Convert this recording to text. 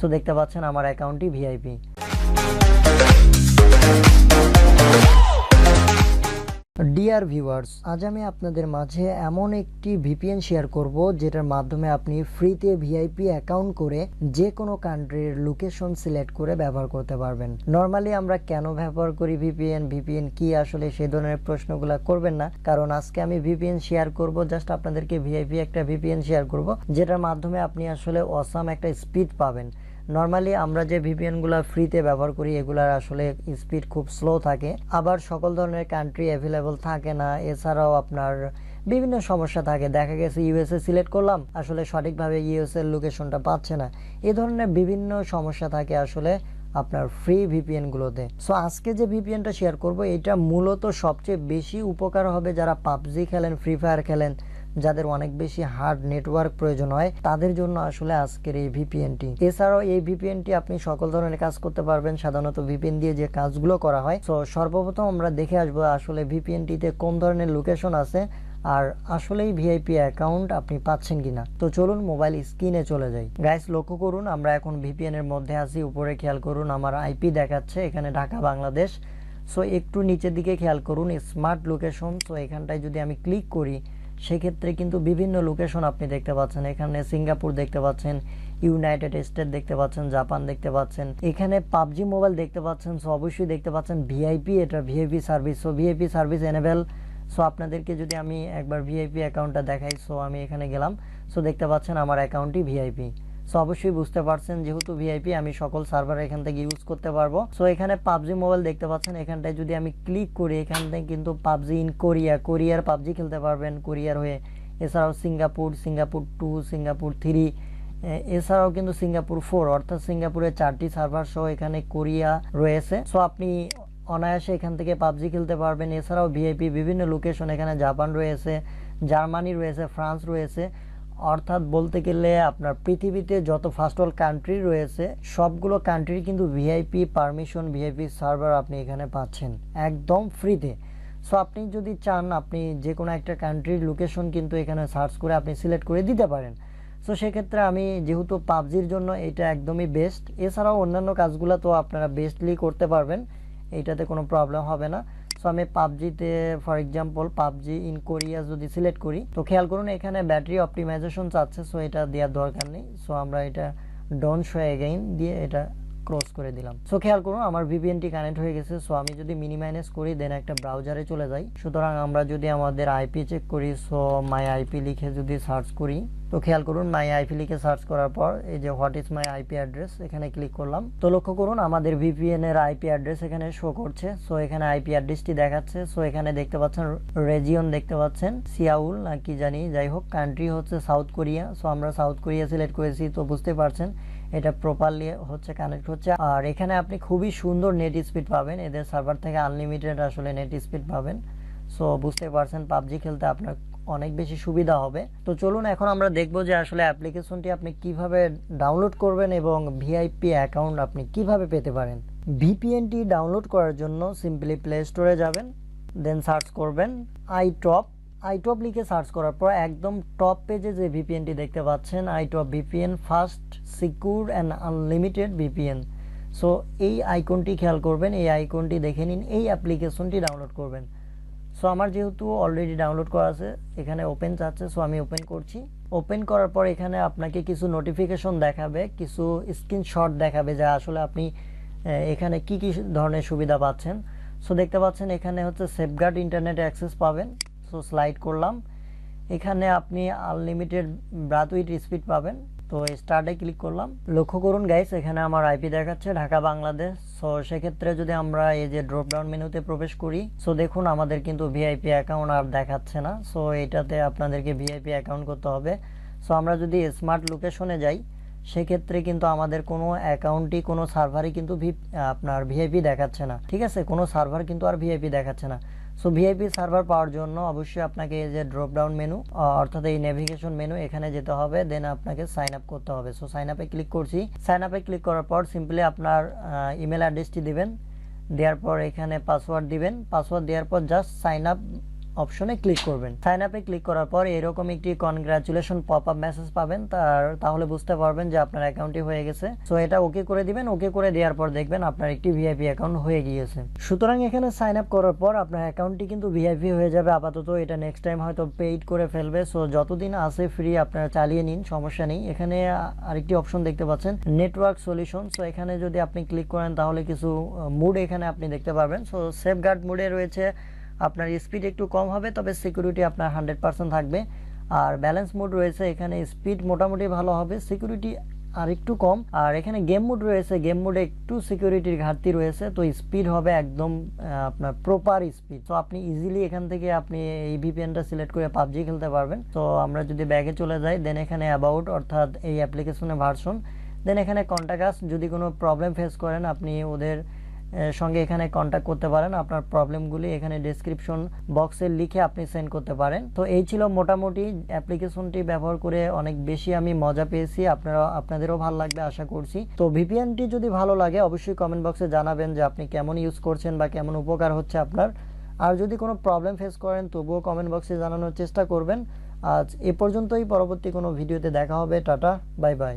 So দেখতে পাচ্ছেন আমার অ্যাকাউন্টটি ভিআইপি ডিয়ার ভিউয়ার্স আজ আমি আপনাদের মাঝে এমন একটি ভিপিএন শেয়ার করব, যেটার মাধ্যমে আপনি ফ্রিতে ভিআইপি অ্যাকাউন্ট করে যে কোনো কান্ট্রির লোকেশন সিলেক্ট করে ব্যবহার করতে পারবেন। নর্মালি আমরা কেন ব্যবহার করি ভিপিএন ভিপিএন কি আসলে সে ধরনের প্রশ্নগুলো করবেন না, কারণ আজকে আমি ভিপিএন শেয়ার করব জাস্ট আপনাদেরকে ভিআইপি একটা ভিপিএন শেয়ার করব, যেটার মাধ্যমে আপনি আসলে অসাম একটা স্পিড পাবেন। নর্মালি আমরা যে ভিপিএনগুলো ফ্রিতে ব্যবহার করি, এগুলার আসলে স্পিড খুব স্লো থাকে। আবার সকল ধরনের কান্ট্রি অ্যাভেলেবল থাকে না, এছাড়াও আপনার বিভিন্ন সমস্যা থাকে। দেখা গেছে ইউএসএ সিলেক্ট করলাম, আসলে সঠিকভাবে ইউএসএর লোকেশনটা পাচ্ছে না। এ ধরনের বিভিন্ন সমস্যা থাকে আসলে আপনার ফ্রি ভিপিএনগুলোতে সো আজকে যে ভিপিএনটা শেয়ার করব, এটা মূলত সবচেয়ে বেশি উপকার হবে যারা পাবজি খেলেন ফ্রি ফায়ার খেলেন যাদের অনেক বেশি হার্ড নেটওয়ার্ক প্রয়োজন হয়, তাদের জন্য আসলে আজকের এই ভিপিএনটি এছাড়াও এই ভিপিএনটি আপনি সকল ধরনের কাজ করতে পারবেন, সাধারণত ভিপিএন দিয়ে যে কাজগুলো করা হয়। তো সর্বপ্রথম আমরা দেখে আসব আসলে ভিপিএনটিতে কোন ধরনের লোকেশন আছে আর আসলেই ভিআইপি অ্যাকাউন্ট আপনি পাচ্ছেন কিনা। তো চলুন মোবাইল স্ক্রিনে চলে যাই। গাইস লক্ষ্য করুন, আমরা এখন ভিপিএন এর মধ্যে আছি। উপরে খেয়াল করুন, আমার আইপি দেখাচ্ছে, এখানে ঢাকা, বাংলাদেশ। সো একটু নিচের দিকে খেয়াল করুন স্মার্ট লোকেশন তো এখানটায় যদি আমি ক্লিক করি সেক্ষেত্রে কিন্তু বিভিন্ন লোকেশন আপনি দেখতে পাচ্ছেন। এখানে সিঙ্গাপুর দেখতে পাচ্ছেন ইউনাইটেড স্টেট দেখতে পাচ্ছেন জাপান দেখতে পাচ্ছেন, এখানে পাবজি মোবাইল দেখতে পাচ্ছেন সো অবশ্যই দেখতে পাচ্ছেন ভিআইপি এটা VIP service so VIP service enable so আপনাদেরকে যদি আমি একবার ভিআইপি অ্যাকাউন্টটা দেখাই সো আমি এখানে গেলাম সো দেখতে পাচ্ছেন আমার অ্যাকাউন্টটি ভিআইপি সো অবশ্যই বুঝতে পারছেন, যেহেতু ভিআইপি আমি সকল সার্ভার এখান থেকে ইউজ করতে পারব। সো এখানে পাবজি মোবাইল দেখতে পাচ্ছেন, এখানটায় যদি আমি ক্লিক করি, এখান থেকে কিন্তু পাবজি ইন কোরিয়া কোরিয়ার পাবজি খেলতে পারবেন কোরিয়ার হয়ে। এছাড়াও Singapore Singapore two Singapore three এছাড়াও কিন্তু সিঙ্গাপুর ফোর অর্থাৎ সিঙ্গাপুরের চারটি সার্ভার সহ এখানে কোরিয়া রয়েছে। সো আপনি অনায়াসে এখান থেকে পাবজি খেলতে পারবেন। এছাড়াও ভিআইপি বিভিন্ন লোকেশন এখানে জাপান রয়েছে জার্মানি রয়েছে ফ্রান্স রয়েছে। অর্থাৎ বলতে গেলে আপনার পৃথিবীতে যত ফার্স্ট অল কান্ট্রি রয়েছে, সবগুলো কান্ট্রির কিন্তু ভিআইপি পারমিশন ভিআইপি সার্ভার আপনি এখানে পাচ্ছেন। একদম ফ্রিতে সো আপনি যদি চান, আপনি যে কোনো একটা কান্ট্রির লোকেশন কিন্তু এখানে সার্চ করে আপনি সিলেক্ট করে দিতে পারেন। সো সেক্ষেত্রে আমি যেহেতু পাবজির জন্য এটা একদমই বেস্ট এছাড়াও অন্যান্য কাজগুলো তো আপনারা বেস্টলি করতে পারবেন, এইটাতে কোনো প্রবলেম হবে না। সো আমি পাবজিতে for example PUBG in Korea যদি সিলেক্ট করি, তো খেয়াল করুন এখানে ব্যাটারি অপটিমাইজেশন চাচ্ছে সো এটা দেওয়ার দরকার নেই। সো আমরা এটা ডন শো এগেইন দিয়ে এটা ক্লোজ করে দিলাম। সো খেয়াল করুন, আমার ভিপিএনটি কানেক্ট হয়ে গেছে। সো আমি যদি মিনিমাইনাস করি দেন একটা ব্রাউজারে চলে যাই। সুতরাং আমরা যদি আমাদের আইপি চেক করি সো মাই আইপি লিখে যদি সার্চ করি, তো খেয়াল করুন মাই আইপি লিখে সার্চ করার পর, এই যে what is my IP address এখানে ক্লিক করলাম। তো লক্ষ্য করুন, আমাদের ভিপিএন এর আইপি অ্যাড্রেস এখানে শো করছে। সো এখানে আইপি অ্যাড্রেসটি দেখাচ্ছে। সো এখানে দেখতে পাচ্ছেন রেজিয়ন দেখতে পাচ্ছেন সিয়াউল না কি জানি, যাই হোক কান্ট্রি হচ্ছে সাউথ কোরিয়া সো আমরা সাউথ কোরিয়া সিলেক্ট করেছি, তো বুঝতে পারছেন এটা প্রপারলি হচ্ছে কানেক্ট হচ্ছে। আর এখানে আপনি খুবই সুন্দর নেট স্পিড পাবেন। এদের সার্ভার থেকে আনলিমিটেড আসলে নেট স্পিড পাবেন। সো বুঝতে পারছেন, পাবজি খেলতে আপনার অনেক বেশি সুবিধা হবে। তো চলুন, এখন আমরা দেখব যে আসলে অ্যাপ্লিকেশনটি আপনি কীভাবে ডাউনলোড করবেন এবং ভিআইপি অ্যাকাউন্ট আপনি কীভাবে পেতে পারেন। ভিপিএনটি ডাউনলোড করার জন্য সিম্পলি প্লে স্টোরে যাবেন দেন সার্চ করবেন আই টপ আইটপ লিখে সার্চ করার পর একদম টপ পেজে যে ভিপিএনটি দেখতে পাচ্ছেন iTop VPN fast secure and unlimited VPN so এই আইকনটি খেয়াল করবেন, এই আইকনটি দেখে নিন, এই অ্যাপ্লিকেশনটি ডাউনলোড করবেন। সো আমার যেহেতু অলরেডি ডাউনলোড করা আছে, এখানে ওপেন চাচ্ছে সো আমি ওপেন করছি। ওপেন করার পর এখানে আপনাকে কিছু নোটিফিকেশন দেখাবে, কিছু স্ক্রিনশট দেখাবে যা আসলে আপনি এখানে কি কি ধরনের সুবিধা পাচ্ছেন। সো দেখতে পাচ্ছেন এখানে হচ্ছে সেফগার্ড ইন্টারনেট অ্যাক্সেস পাবেন। সো স্লাইড করলাম। এখানে আপনি আনলিমিটেড ব্রাথউইট স্পিড পাবেন। তো স্টার্টে ক্লিক করলাম। লক্ষ্য করুন গাইস এখানে আমার আইপি দেখাচ্ছে, ঢাকা, বাংলাদেশ। সো সেক্ষেত্রে যদি আমরা এই যে ড্রপ ডাউন মেনুতে প্রবেশ করি সো দেখুন আমাদের কিন্তু ভিআইপি অ্যাকাউন্ট আর দেখাচ্ছে না। সো এটাতে আপনাদেরকে ভিআইপি অ্যাকাউন্ট করতে হবে। সো আমরা যদি স্মার্ট লোকেশনে যাই সেক্ষেত্রে কিন্তু আমাদের কোনো অ্যাকাউন্টই কোনো সার্ভারই কিন্তু ভি আপনার ভিআইপি দেখাচ্ছে না। ঠিক আছে? কোনো সার্ভার কিন্তু আর ভিআইপি দেখাচ্ছে না। সো ভিআইপি সার্ভার পাওয়ার জন্য অবশ্যই আপনাকে এই যে ড্রপ ডাউন মেনু অর্থাৎ এই নেভিগেশন মেনু এখানে যেতে হবে। দেন আপনাকে সাইন আপ করতে হবে। সো সাইন আপে ক্লিক করছি। সাইন আপে ক্লিক করার পর সিম্পলি আপনার ইমেল অ্যাড্রেসটি দিবেন। দেওয়ার পর এখানে পাসওয়ার্ড দিবেন। পাসওয়ার্ড দেওয়ার পর জাস্ট সাইন আপ অপশনে ক্লিক করবেন। সাইন আপে ক্লিক করার পর এরকম একটি কনগ্রাচুলেশন পপ আপ মেসেজ পাবেন, তার, তাহলে বুঝতে পারবেন যে আপনার অ্যাকাউন্টটি হয়ে গেছে। সো এটা ওকে করে দিবেন। ওকে করে দেওয়ার পর দেখবেন আপনার একটি ভিআইপি অ্যাকাউন্ট হয়ে গিয়েছে। সুতরাং এখানে সাইন আপ করার পর আপনার অ্যাকাউন্টটি কিন্তু ভিআইপি হয়ে যাবে। আপাতত এটা নেক্সট টাইম হয়তো পেইড করে ফেলবে। সো যতদিন আছে ফ্রি আপনারা চালিয়ে নিন, সমস্যা নেই। এখানে আরেকটি অপশন দেখতে পাচ্ছেন নেটওয়ার্ক সলিউশন সো এখানে যদি আপনি ক্লিক করেন, তাহলে কিছু মুড এখানে আপনি দেখতে পারবেন। সো সেফ গার্ড মুডে রয়েছে আপনার স্পিড একটু কম হবে, তবে সিকিউরিটি আপনার হান্ড্রেড পার্সেন্ট থাকবে। আর ব্যালেন্স মোড রয়েছে, এখানে স্পিড মোটামুটি ভালো হবে সিকিউরিটি আর একটু কম। আর এখানে গেম মোড রয়েছে গেম মোডে একটু সিকিউরিটির ঘাটতি রয়েছে, তো স্পিড হবে একদম আপনার প্রপার স্পিড তো আপনি ইজিলি এখান থেকে আপনি এই ভিপিএনটা সিলেক্ট করে পাবজি খেলতে পারবেন। তো আমরা যদি ব্যাগে চলে যাই দেন এখানে অ্যাবাউট অর্থাৎ এই অ্যাপ্লিকেশনের ভার্সন দেন এখানে কন্ট্যাক্ট যদি কোনো প্রবলেম ফেস করেন, আপনি ওদের সঙ্গে এখানে কন্ট্যাক্ট করতে পারেন। আপনার প্রবলেমগুলি এখানে ডেসক্রিপশন বক্সে লিখে আপনি সেন্ড করতে পারেন। তো এই ছিল মোটামুটি অ্যাপ্লিকেশনটি ব্যবহার করে অনেক বেশি আমি মজা পেয়েছি। আপনারা, আপনাদেরও ভালো লাগবে আশা করছি। তো ভিপিএনটি যদি ভালো লাগে, অবশ্যই কমেন্ট বক্সে জানাবেন যে আপনি কেমন ইউজ করছেন বা কেমন উপকার হচ্ছে আপনার। আর যদি কোনো প্রবলেম ফেস করেন, তবুও কমেন্ট বক্সে জানানোর চেষ্টা করবেন। আজ এ পর্যন্তই। পরবর্তী কোনো ভিডিওতে দেখা হবে। Tata bye bye